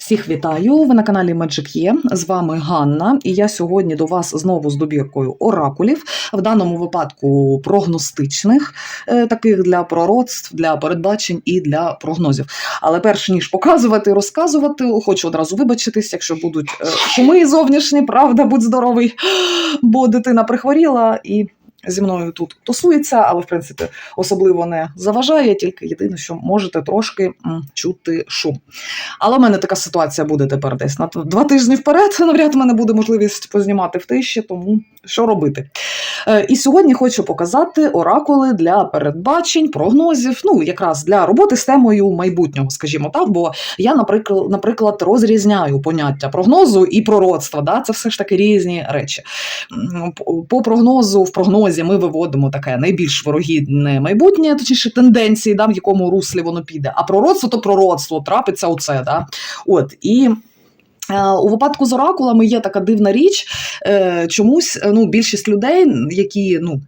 Всіх вітаю! Ви на каналі Magic Є. З вами Ганна, і я сьогодні до вас знову з добіркою оракулів, в даному випадку прогностичних, е, таких для пророцтв, для передбачень і для прогнозів. Але перш ніж показувати, розказувати, хочу одразу вибачитись, якщо будуть е, шуми зовнішні, правда, будь здоровий, бо дитина прихворіла і. Зі мною тут тусується, але в принципі особливо не заважає, тільки єдине, що можете трошки чути шум. Але в мене така ситуація буде тепер десь на два тижні вперед. Навряд в мене буде можливість познімати в тиші, тому що робити. Е, І сьогодні хочу показати оракули для передбачень, прогнозів, ну якраз для роботи з темою майбутнього, скажімо так. Бо я, наприклад, наприклад, розрізняю поняття прогнозу і пророцтва. Да? Це все ж таки різні речі. По прогнозу, в прогнозі ми виводимо таке найбільш ворогідне майбутнє, точніше тенденції, да, в якому руслі воно піде. А пророцтво то пророцтво, трапиться оце. Да? От і. е, У випадку з оракулами є така дивна річ. е, Чомусь е, ну, більшість людей, які ну,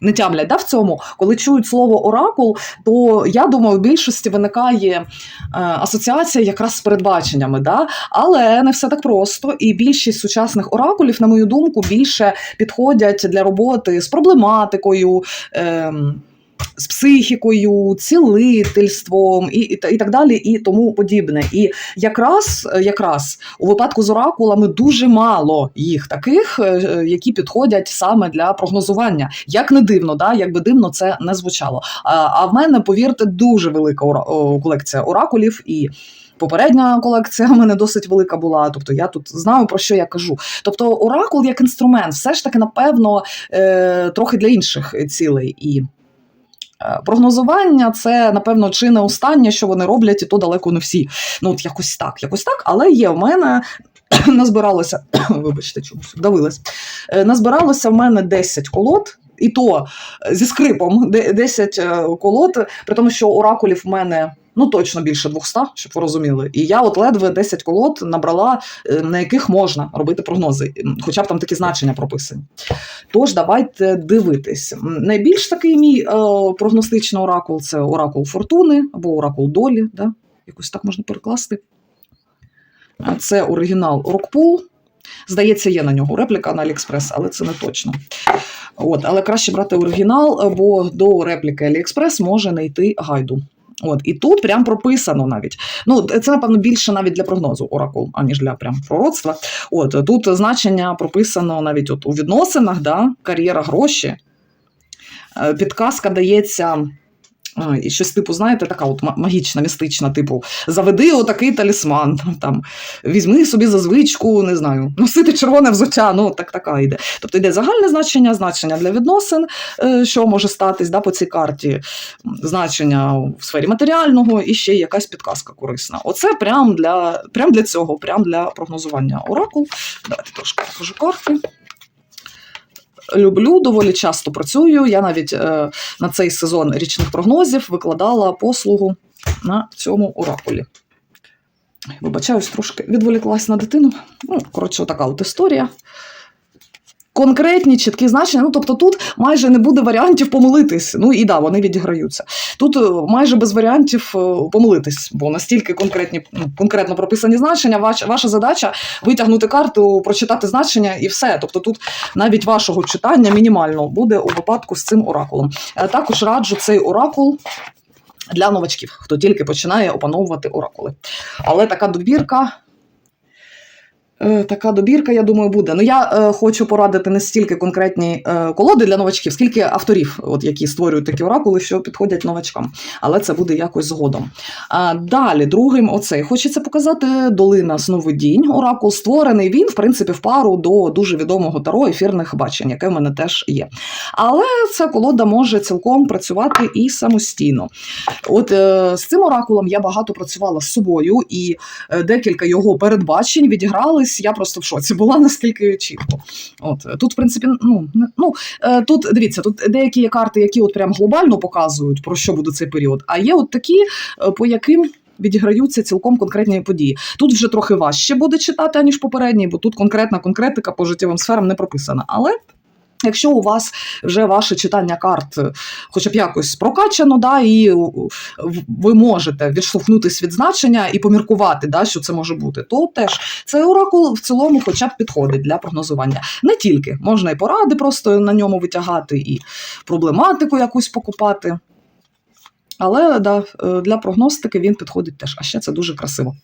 не тямлять да, в цьому, коли чують слово оракул, то я думаю, в більшості виникає е, асоціація якраз з передбаченнями. Да? Але не все так просто. І більшість сучасних оракулів, на мою думку, більше підходять для роботи з проблематикою. ем, з психікою, цілительством і, і, і так далі, і тому подібне. І якраз, якраз у випадку з оракулами дуже мало їх таких, е, які підходять саме для прогнозування. Як не дивно, да? як би дивно це не звучало. А, а в мене, повірте, дуже велика ора- колекція оракулів і. Попередня колекція в мене досить велика була, тобто я тут знаю про що я кажу. Тобто, оракул як інструмент, все ж таки, напевно, е, трохи для інших цілей. І Прогнозування це, напевно, чи не останнє, що вони роблять, і то далеко не всі. Ну, от якось так, якось так. Але є в мене. Назбиралося, вибачте, чомусь вдавилась. Е, Назбиралося в мене 10 колод, і то е, зі скрипом 10 е, колод, при тому, що оракулів в мене ну точно більше 200, щоб ви розуміли. І я от ледве 10 колод набрала, е, на яких можна робити прогнози, хоча б там такі значення прописані. Тож давайте дивитись. Найбільш такий мій е, прогностичний оракул це оракул фортуни або оракул долі. Да? Якось так можна перекласти. Це оригінал Рокпул. Здається, є на нього репліка на Аліекспрес, але це не точно. От, але краще брати оригінал, бо до репліки Аліекспрес може не йти гайду. От, і тут прям прописано навіть. Ну, це, напевно, більше навіть для прогнозу оракул, аніж для прям пророцтва. От тут значення прописано навіть от у відносинах, да, кар'єра гроші. Е, Підказка дається. І щось типу, знаєте, така от магічна, містична, типу, заведи отакий талісман, там, візьми собі за звичку, не знаю, носити червоне взуття, ну так така йде. Тобто йде загальне значення, значення для відносин, е, що може статись да, по цій карті, значення в сфері матеріального і ще якась підказка корисна. Оце прям для, прям для цього, прям для прогнозування оракул. Давайте трошки покажу карти. Люблю, доволі часто працюю. Я навіть е, на цей сезон річних прогнозів викладала послугу на цьому оракулі. Вибачаюсь, трошки відволіклась на дитину. Ну, коротше, така от історія. Конкретні чіткі значення. Ну, тобто тут майже не буде варіантів помилитись. Ну і да, вони відіграються. Тут е, майже без варіантів е, помилитись, бо настільки конкретні, ну, конкретно прописані значення. Ваш, ваша задача витягнути карту, прочитати значення і все. Тобто тут навіть вашого читання мінімально буде у випадку з цим оракулом. Е, Також раджу цей оракул. Для новачків, хто тільки починає опановувати оракули. Але така добірка. Е, Така добірка, я думаю, буде. Ну я е, хочу порадити не стільки конкретні е, колоди для новачків, скільки авторів, от які створюють такі оракули, що підходять новачкам. Але це буде якось згодом. А, далі, другим, оцей хочеться показати Долина Сновидінь. Оракул створений. Він, в принципі, в пару до дуже відомого таро ефірних бачень, яке в мене теж є. Але ця колода може цілком працювати і самостійно. От е, з цим оракулом я багато працювала з собою, і е, декілька його передбачень відігрались. Я просто в шоці була наскільки чітко. От е, тут, в принципі, ну, ну е, тут дивіться, тут деякі є карти, які от прям глобально показують про що буде цей період. А є от такі, е, по яким. Відіграються цілком конкретні події. Тут вже трохи важче буде читати, аніж попередній, бо тут конкретна конкретика по життєвим сферам не прописана. Але Якщо у вас вже ваше читання карт е, хоча б якось прокачано, да, і е, ви можете відштовхнутися від значення і поміркувати, да, що це може бути, то теж цей оракул в цілому хоча б підходить для прогнозування. Не тільки можна і поради просто на ньому витягати, і проблематику якусь покупати. Але да, е, для прогностики він підходить теж. А ще це дуже красиво.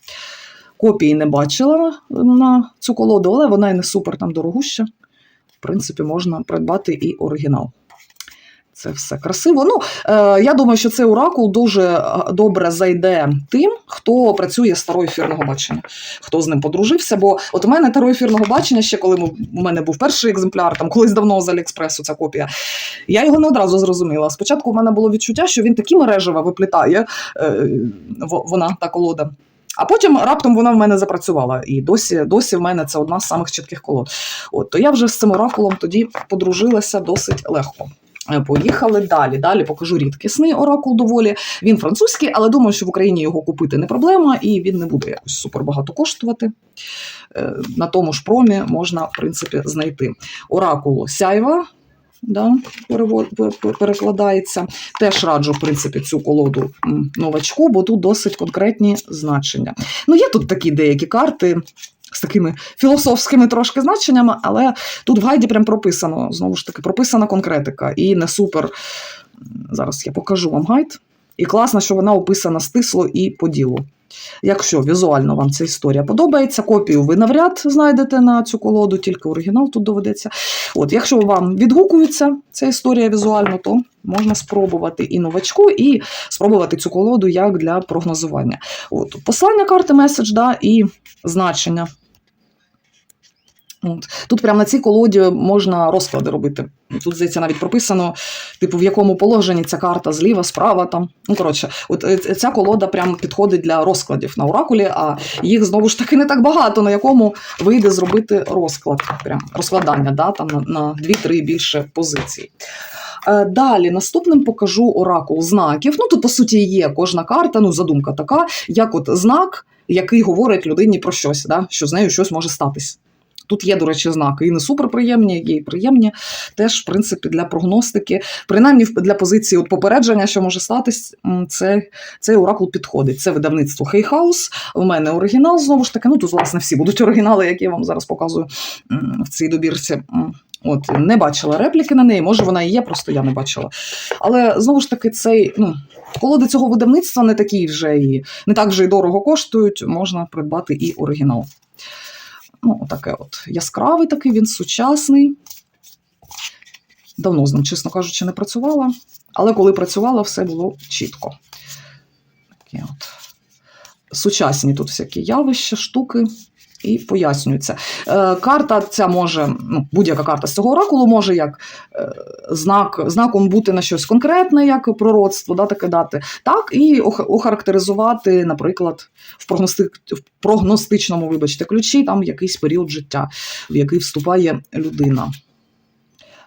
Копії не бачила на цю колоду, але вона і не супер там дорогуща. Принципі, можна придбати і оригінал. Це все красиво. Ну, е, я думаю, що цей оракул дуже е, добре зайде тим, хто працює з старою ефірного бачення, хто з ним подружився. Бо от у мене таро ефірного бачення, ще коли у мене був перший екземпляр, там колись давно з Аліекспресу ця копія. Я його не одразу зрозуміла. Спочатку в мене було відчуття, що він такі мережева виплітає, е, вона та колода. А потім раптом вона в мене запрацювала, і досі, досі в мене це одна з самих чітких колод. От то я вже з цим оракулом тоді подружилася досить легко. Е, Поїхали далі. Далі покажу рідкісний оракул доволі. Він французький, але думаю, що в Україні його купити не проблема, і він не буде якось супер багато коштувати. Е, На тому ж промі можна, в принципі, знайти. Оракул Сяйва. Да, перекладається. Теж раджу, в принципі, цю колоду новачку, бо тут досить конкретні значення. Ну, є тут такі деякі карти з такими філософськими трошки значеннями, але тут в гайді прям прописано, знову ж таки, прописана конкретика і не супер. Зараз я покажу вам гайд. І класно, що вона описана стисло і по ділу. Якщо візуально вам ця історія подобається, копію ви навряд знайдете на цю колоду, тільки оригінал тут доведеться. От, якщо вам відгукується ця історія візуально, то можна спробувати і новачку, і спробувати цю колоду як для прогнозування. От, послання карти меседж, да, і значення. От. Тут прямо на цій колоді можна розклади робити. Тут, здається, навіть прописано, типу, в якому положенні ця карта зліва, справа там. Ну, коротше, от е, ця колода прямо підходить для розкладів на оракулі, а їх знову ж таки не так багато, на якому вийде зробити розклад, прям розкладання, да, там на, на 2-3 більше позицій. Е, Далі наступним покажу оракул знаків. Ну тут по суті є кожна карта, ну задумка така, як от знак, який говорить людині про щось, да, що з нею щось може статись. Тут є, до речі, знаки і не суперприємні, є і приємні. Теж, в принципі, для прогностики, принаймні для позиції от попередження, що може статись, це, цей оракул підходить. Це видавництво Хейхаус. У мене оригінал знову ж таки. Ну тут, власне, всі будуть оригінали, які я вам зараз показую в цій добірці. От не бачила репліки на неї, може вона і є, просто я не бачила. Але знову ж таки, цей ну, колоди цього видавництва не такі вже і не так вже й дорого коштують, можна придбати і оригінал. Ну, таке от яскравий такий, він сучасний. Давно з ним, чесно кажучи, не працювала. Але коли працювала, все було чітко. Такі от. Сучасні тут всякі явища, штуки. І пояснюється. Е, карта ця може, ну, будь-яка карта з цього оракулу може як е, знак, знаком бути на щось конкретне, як пророцтво, да, таке дати, так і охарактеризувати, наприклад, в, прогности... в прогностичному, вибачте, ключі там якийсь період життя, в який вступає людина.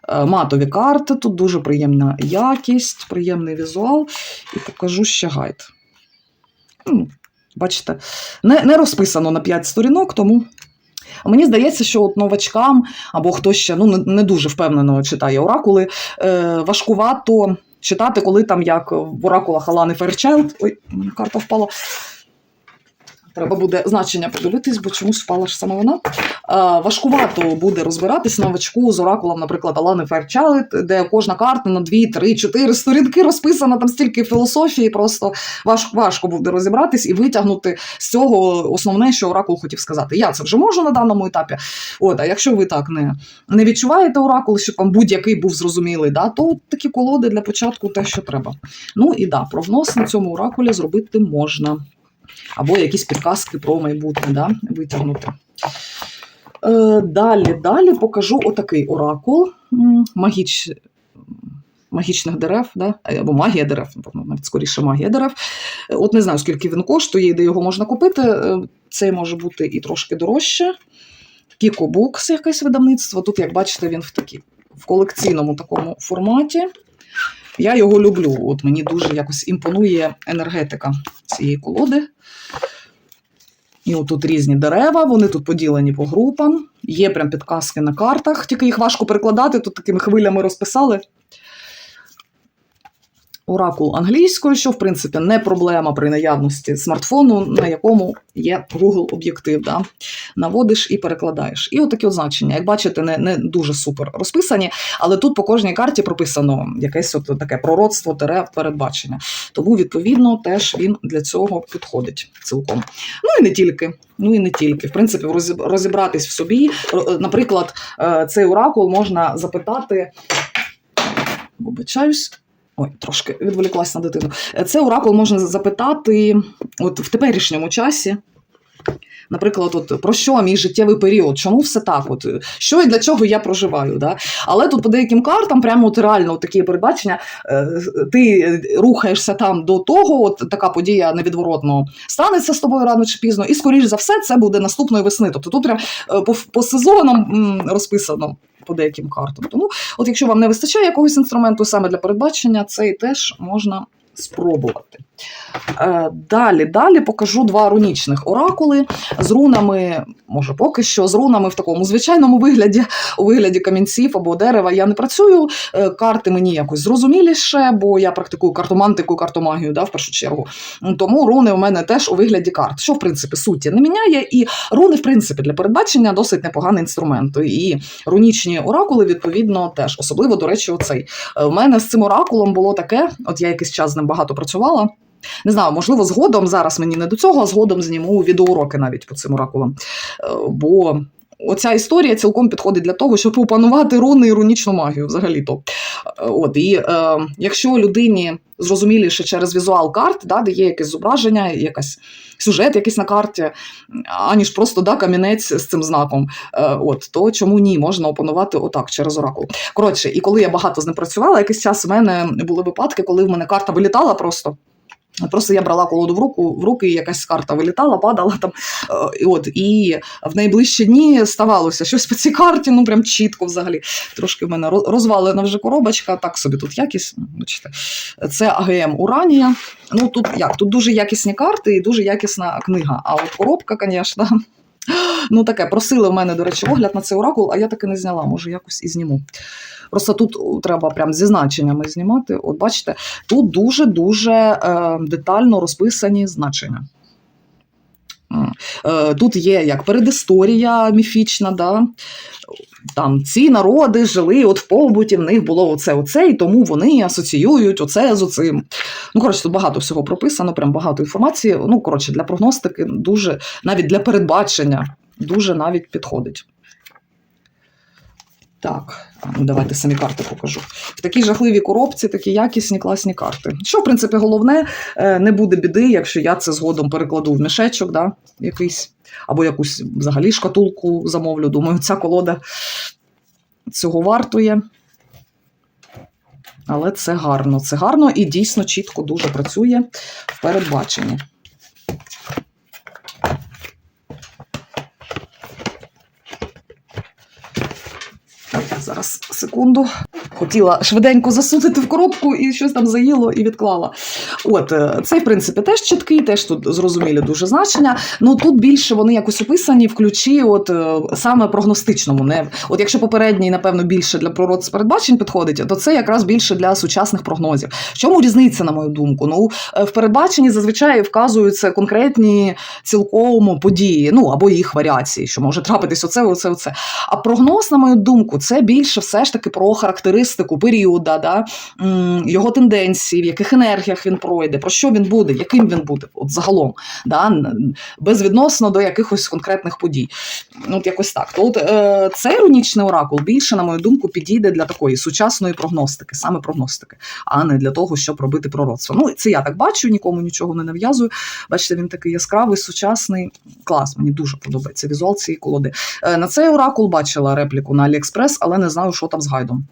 Е, Матові карти, тут дуже приємна якість, приємний візуал. І покажу ще гайд. Бачите, не, не розписано на 5 сторінок, тому мені здається, що от новачкам або хто ще ну, не, не дуже впевнено читає оракули, е, важкувато читати, коли там як в оракулах Алани Ферчелд. Ой, карта впала. Треба буде значення подивитись, бо чомусь впала ж саме вона. Е, важкувато буде розбиратись новачку з оракулом, наприклад, Алани Ферчайлд, де кожна карта на 2, 3, 4 сторінки розписана, там стільки філософії, просто важко, важко буде розібратись і витягнути з цього основне, що оракул хотів сказати. Я це вже можу на даному етапі. От, а якщо ви так не, не відчуваєте оракул, щоб вам будь-який був зрозумілий, да, то такі колоди для початку те, що треба. Ну і да, прогноз на цьому оракулі зробити можна. Або якісь підказки про майбутнє да, витягнути. Е, далі, далі покажу отакий оракул магіч, магічних дерев, да? або магія дерев, навіть скоріше магія дерев. От не знаю, скільки він коштує, де його можна купити. Е, Цей може бути і трошки дорожче. Books якесь видавництво. Тут, як бачите, він в такі, в колекційному такому форматі. Я його люблю. От мені дуже якось імпонує енергетика цієї колоди. І Тут різні дерева, вони тут поділені по групам. Є прям підказки на картах, тільки їх важко перекладати, тут такими хвилями розписали. Оракул англійською, що в принципі не проблема при наявності смартфону, на якому є Google об'єктив. Да? Наводиш і перекладаєш. І отакі от значення. Як бачите, не, не дуже супер розписані, але тут по кожній карті прописано якесь от таке пророцтво, тере передбачення. Тому, відповідно, теж він для цього підходить цілком. Ну і не тільки. Ну і не тільки. В принципі, розібратись в собі. Наприклад, е, цей оракул можна запитати. Вибачаюсь. Ой, трошки відволіклась на дитину. Е, Це оракул можна запитати от в теперішньому часі. Наприклад, от про що мій життєвий період? Чому все так? От що і для чого я проживаю? Да? Але тут по деяким картам, прямо от реально от такі передбачення, е, ти рухаєшся там до того, от така подія невідворотно станеться з тобою рано чи пізно, і скоріш за все це буде наступної весни. Тобто тут прям е, по, по сезонам розписано по деяким картам. Тому, от якщо вам не вистачає якогось інструменту саме для передбачення, цей теж можна спробувати. Е, Далі, далі покажу два рунічних оракули з рунами, може поки що, з рунами в такому звичайному вигляді, у вигляді камінців або дерева. Я не працюю. Е, Карти мені якось зрозуміліше, бо я практикую картомантику, картомагію, да, в першу чергу. Тому руни у мене теж у вигляді карт, що в принципі суті не міняє. І руни, в принципі, для передбачення досить непоганий інструмент. І рунічні оракули, відповідно, теж. Особливо, до речі, оцей. Е, У мене з цим оракулом було таке, от я якийсь час з ним багато працювала. Не знаю, можливо, згодом зараз мені не до цього, а згодом зніму відеоуроки навіть по цим оракулам. Е, Бо оця історія цілком підходить для того, щоб опанувати руни і рунічну магію взагалі-то. Е, От, і е, якщо людині зрозуміліше через візуал карт, да, де є якесь зображення, якась сюжет якийсь на карті, аніж просто да, камінець з цим знаком, е, от, то чому ні, можна опанувати отак через оракул. Коротше, і коли я багато з ним працювала, якийсь час в мене були випадки, коли в мене карта вилітала просто. Просто я брала колоду в руку, в руки, і якась карта вилітала, падала там. е, І от, і в найближчі дні ставалося щось по цій карті, ну прям чітко взагалі. Трошки в мене роз- розвалена вже коробочка, так собі тут якість. Бачите. Це АГМ Уранія. Ну тут як? Тут дуже якісні карти і дуже якісна книга. А от коробка, звісно. Ну, таке, просили в мене, до речі, огляд на цей оракул, а я таки не зняла, може, якось і зніму. Просто тут треба прям зі значеннями знімати. От бачите, тут дуже-дуже е, детально розписані значення. Е, Тут є як передісторія міфічна, да? Там ці народи жили от в побуті, в них було оце, оце, і тому вони асоціюють оце з оцим. Ну, коротше, тут багато всього прописано, прям багато інформації. Ну, коротше, для прогностики дуже, навіть для передбачення, дуже навіть підходить. Так, ну давайте самі карти покажу. В такій жахливій коробці такі якісні, класні карти. Що, в принципі, головне, е, не буде біди, якщо я це згодом перекладу в мішечок, да, якийсь, або якусь взагалі шкатулку замовлю. Думаю, ця колода цього вартує. Але це гарно. Це гарно і дійсно чітко дуже працює в передбаченні. Ой, Зараз секунду. Хотіла швиденько засунути в коробку і щось там заїло і відклала. От е, цей, в принципі, теж чіткий, теж тут зрозумілі дуже значення. Ну тут більше вони якось описані в ключі, от е, саме прогностичному. Не от якщо попередній, напевно, більше для пророцтв передбачень підходить, то це якраз більше для сучасних прогнозів. В чому різниця, на мою думку? Ну е, в передбаченні зазвичай вказуються конкретні цілком події, ну або їх варіації, що може трапитись оце, оце, оце. А прогноз, на мою думку, це більше все ж таки про характеристику періода, да? його тенденції, в яких енергіях він пройде, про що він буде, яким він буде, от загалом, да? безвідносно до якихось конкретних подій. От якось так. То от, е, цей рунічний оракул більше, на мою думку, підійде для такої сучасної прогностики, саме прогностики, а не для того, щоб робити пророцтво. Ну, це я так бачу, нікому нічого не нав'язую. Бачите, він такий яскравий, сучасний. Клас, мені дуже подобається візуал цієї колоди. Е, На цей оракул бачила репліку на AliExpress, але не знаю, що там з гайдом.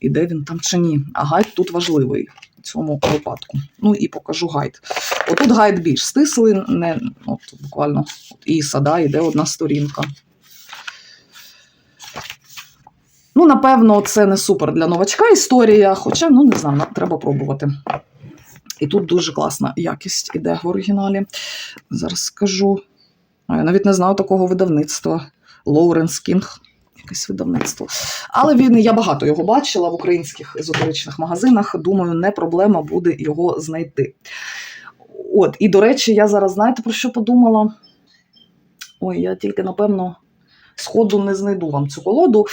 І де він там чи ні. А гайд тут важливий цьому випадку. Ну і покажу гайд. Отут гайд більш стислий, не от буквально от Іса, да, іде одна сторінка. Ну, напевно, це не супер для новачка історія, хоча, ну, не знаю, треба пробувати. І тут дуже класна якість іде в оригіналі. Зараз скажу. Я навіть не знаю такого видавництва. Лоуренс Кінг. Якесь видавництво. Але він я багато його бачила в українських езотеричних магазинах. Думаю, не проблема буде його знайти. От, і до речі, я зараз знаєте про що подумала? Ой, я тільки напевно. Сходу не знайду вам цю колоду,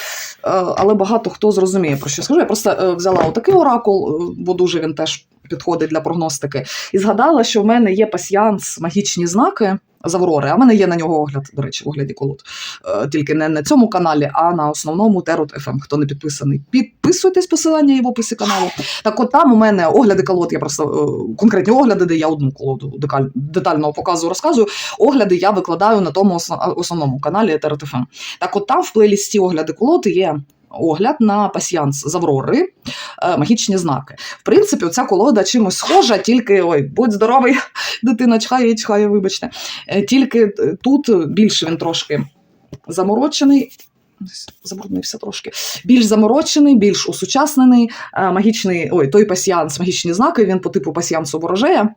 е, але багато хто зрозуміє, про що скажу. Я просто е, взяла отакий оракул, е, бо дуже він теж підходить для прогностики, і згадала, що в мене є пасіянс магічні знаки з Аврори, а в мене є на нього огляд, до речі, в огляді колод. Е, Тільки не на цьому каналі, а на основному Терот FM. Хто не підписаний, підписуйтесь, посилання є в описі каналу. Так от там у мене огляди колод, я просто е, конкретні огляди, де я одну колоду детального показу розказую. Огляди я викладаю на тому основному каналі Терот FM. Так от там в плейлісті огляди колод є. Огляд на пасіянс з Аврори, е, магічні знаки. В принципі, ця колода чимось схожа, тільки ой, будь здоровий, дитина чхає, чхає, вибачте. Е, Тільки е, тут більше він трошки заморочений. Забруднився трошки. Більш заморочений, більш усучаснений, магічний, ой, той пасіянс, магічні знаки, він по типу пасіянсу ворожея.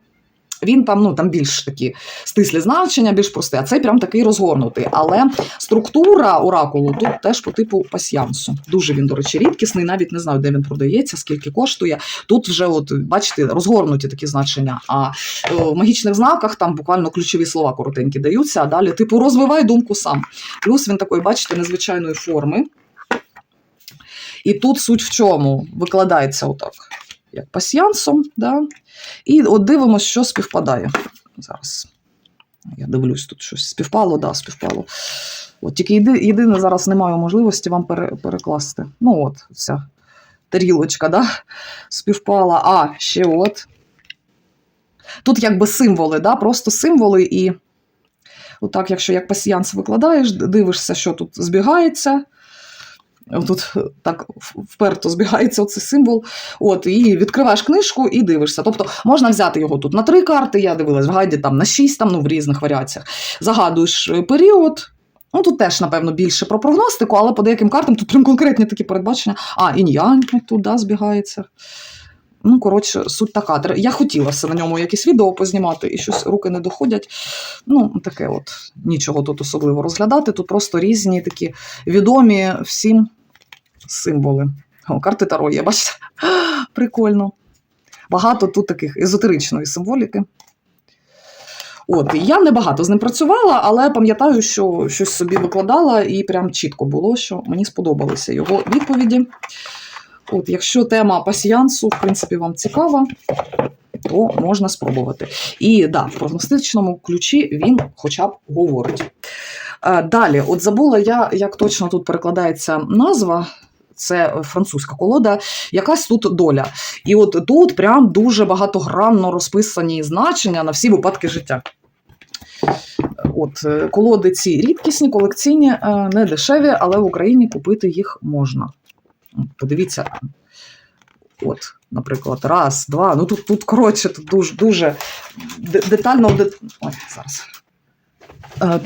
Він там, ну, там більш такі стислі значення, більш прості, а цей прям такий розгорнутий. Але структура оракулу тут теж по типу пасіянсу. Дуже він, до речі, рідкісний, навіть не знаю, де він продається, скільки коштує. Тут вже, от, бачите, розгорнуті такі значення. А е, в магічних знаках там буквально ключові слова коротенькі даються, а далі, типу, розвивай думку сам. Плюс він такої, бачите, незвичайної форми. І тут суть в чому? Викладається отак, як пасьянсом. Да? І от дивимося, що співпадає. Зараз. Я дивлюсь, тут щось співпало, да, співпало. От тільки єдине, зараз не маю можливості вам пере, перекласти. Ну, от, ця тарілочка, да, співпала. А, ще от. Тут якби символи, да, просто символи, і отак, якщо як пасіянс викладаєш, дивишся, що тут збігається. Тут так вперто збігається оцей символ. От, і відкриваєш книжку і дивишся. Тобто можна взяти його тут на три карти, я дивилась в гайді там на шість, там, ну, в різних варіаціях. Загадуєш е, період. Ну, тут теж, напевно, більше про прогностику, але по деяким картам тут прям конкретні такі передбачення. А, інь-янь тут да, збігається. Ну, коротше, суть така. Я хотіла все на ньому якісь відео познімати, і щось руки не доходять. Ну, таке от, нічого тут особливо розглядати. Тут просто різні такі відомі всім символи. О, карти Таро є, бачите? Прикольно. Багато тут таких езотеричної символіки. От, я небагато з ним працювала, але пам'ятаю, що щось собі викладала, і прям чітко було, що мені сподобалися його відповіді. От, якщо тема пасіянсу, в принципі, вам цікава, то можна спробувати. І да, в прогностичному ключі він хоча б говорить. Е, Далі, от забула я, як точно тут перекладається назва. Це французька колода, якась тут доля. І от тут прям дуже багатогранно розписані значення на всі випадки життя. От е, колоди ці рідкісні, колекційні, е, не дешеві, але в Україні купити їх можна. Подивіться. От, наприклад, раз, два. Ну тут, тут коротше, тут дуже, дуже детально. Ой, зараз.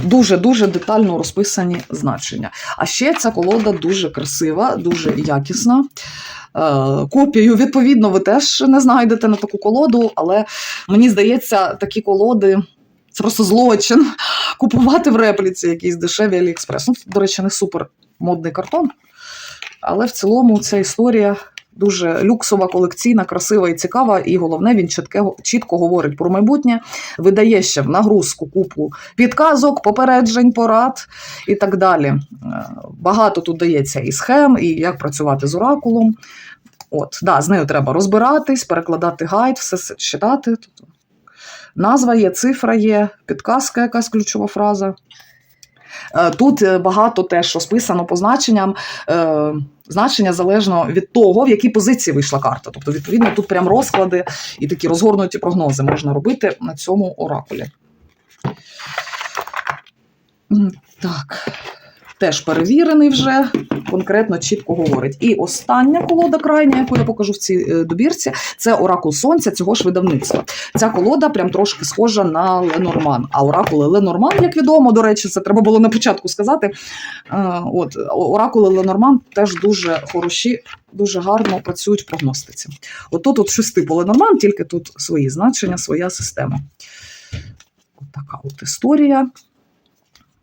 Дуже-дуже детально розписані значення. А ще ця колода дуже красива, дуже якісна. Е, Копію, відповідно, ви теж не знайдете на таку колоду, але мені здається, такі колоди це просто злочин. Купувати в репліці якісь дешеві Аліекспрес. Ну, до речі, не супер модний картон. Але в цілому ця історія дуже люксова, колекційна, красива і цікава. І головне, він чітко, чітко говорить про майбутнє, видає ще в нагрузку купу підказок, попереджень, порад і так далі. Е, Багато тут дається і схем, і як працювати з оракулом. От, да, з нею треба розбиратись, перекладати гайд, все читати. Назва є, цифра є, підказка, якась ключова фраза. Е, Тут е, багато теж розписано по значенням. Е, Значення залежно від того, в якій позиції вийшла карта. Тобто, відповідно, тут прям розклади і такі розгорнуті прогнози можна робити на цьому оракулі. Так, теж перевірений вже, конкретно чітко говорить. І остання колода крайня, яку я покажу в цій е, добірці, це оракул сонця цього ж видавництва. Ця колода прям трошки схожа на Ленорман. А оракули Ленорман, як відомо, до речі, це треба було на початку сказати. Е, От оракули Ленорман теж дуже хороші, дуже гарно працюють в прогностиці. От тут от щось типу Ленорман, тільки тут свої значення, своя система. От от історія.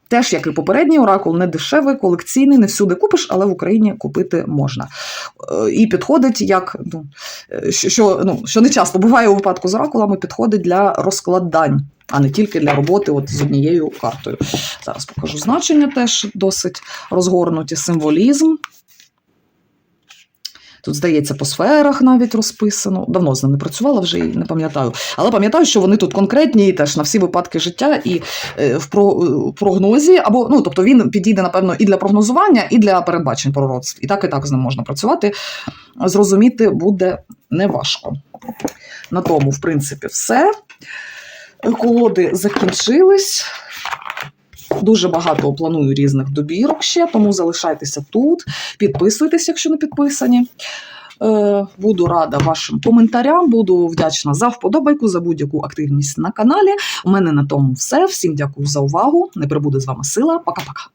Теж, як і попередній оракул, не дешевий, колекційний, не всюди купиш, але в Україні купити можна. Е, І підходить як ну, е, що, що, ну, що не часто буває у випадку з оракулами, підходить для розкладань, а не тільки для роботи от з однією картою. Зараз покажу значення, теж досить розгорнуті символізм. Тут, здається, по сферах навіть розписано. Давно з ним не працювала, вже і не пам'ятаю. Але пам'ятаю, що вони тут конкретні теж на всі випадки життя і е, в е, прогнозі, або ну, тобто він підійде, напевно, і для прогнозування, і для передбачень пророцтв. І так, і так з ним можна працювати. Зрозуміти буде неважко. На тому, в принципі, все. Колоди закінчились. Дуже багато планую різних добірок ще, тому залишайтеся тут. Підписуйтесь, якщо не підписані. Е, Буду рада вашим коментарям, буду вдячна за вподобайку, за будь-яку активність на каналі. У мене на тому все. Всім дякую за увагу. Не прибуде з вами сила. Пока-пока.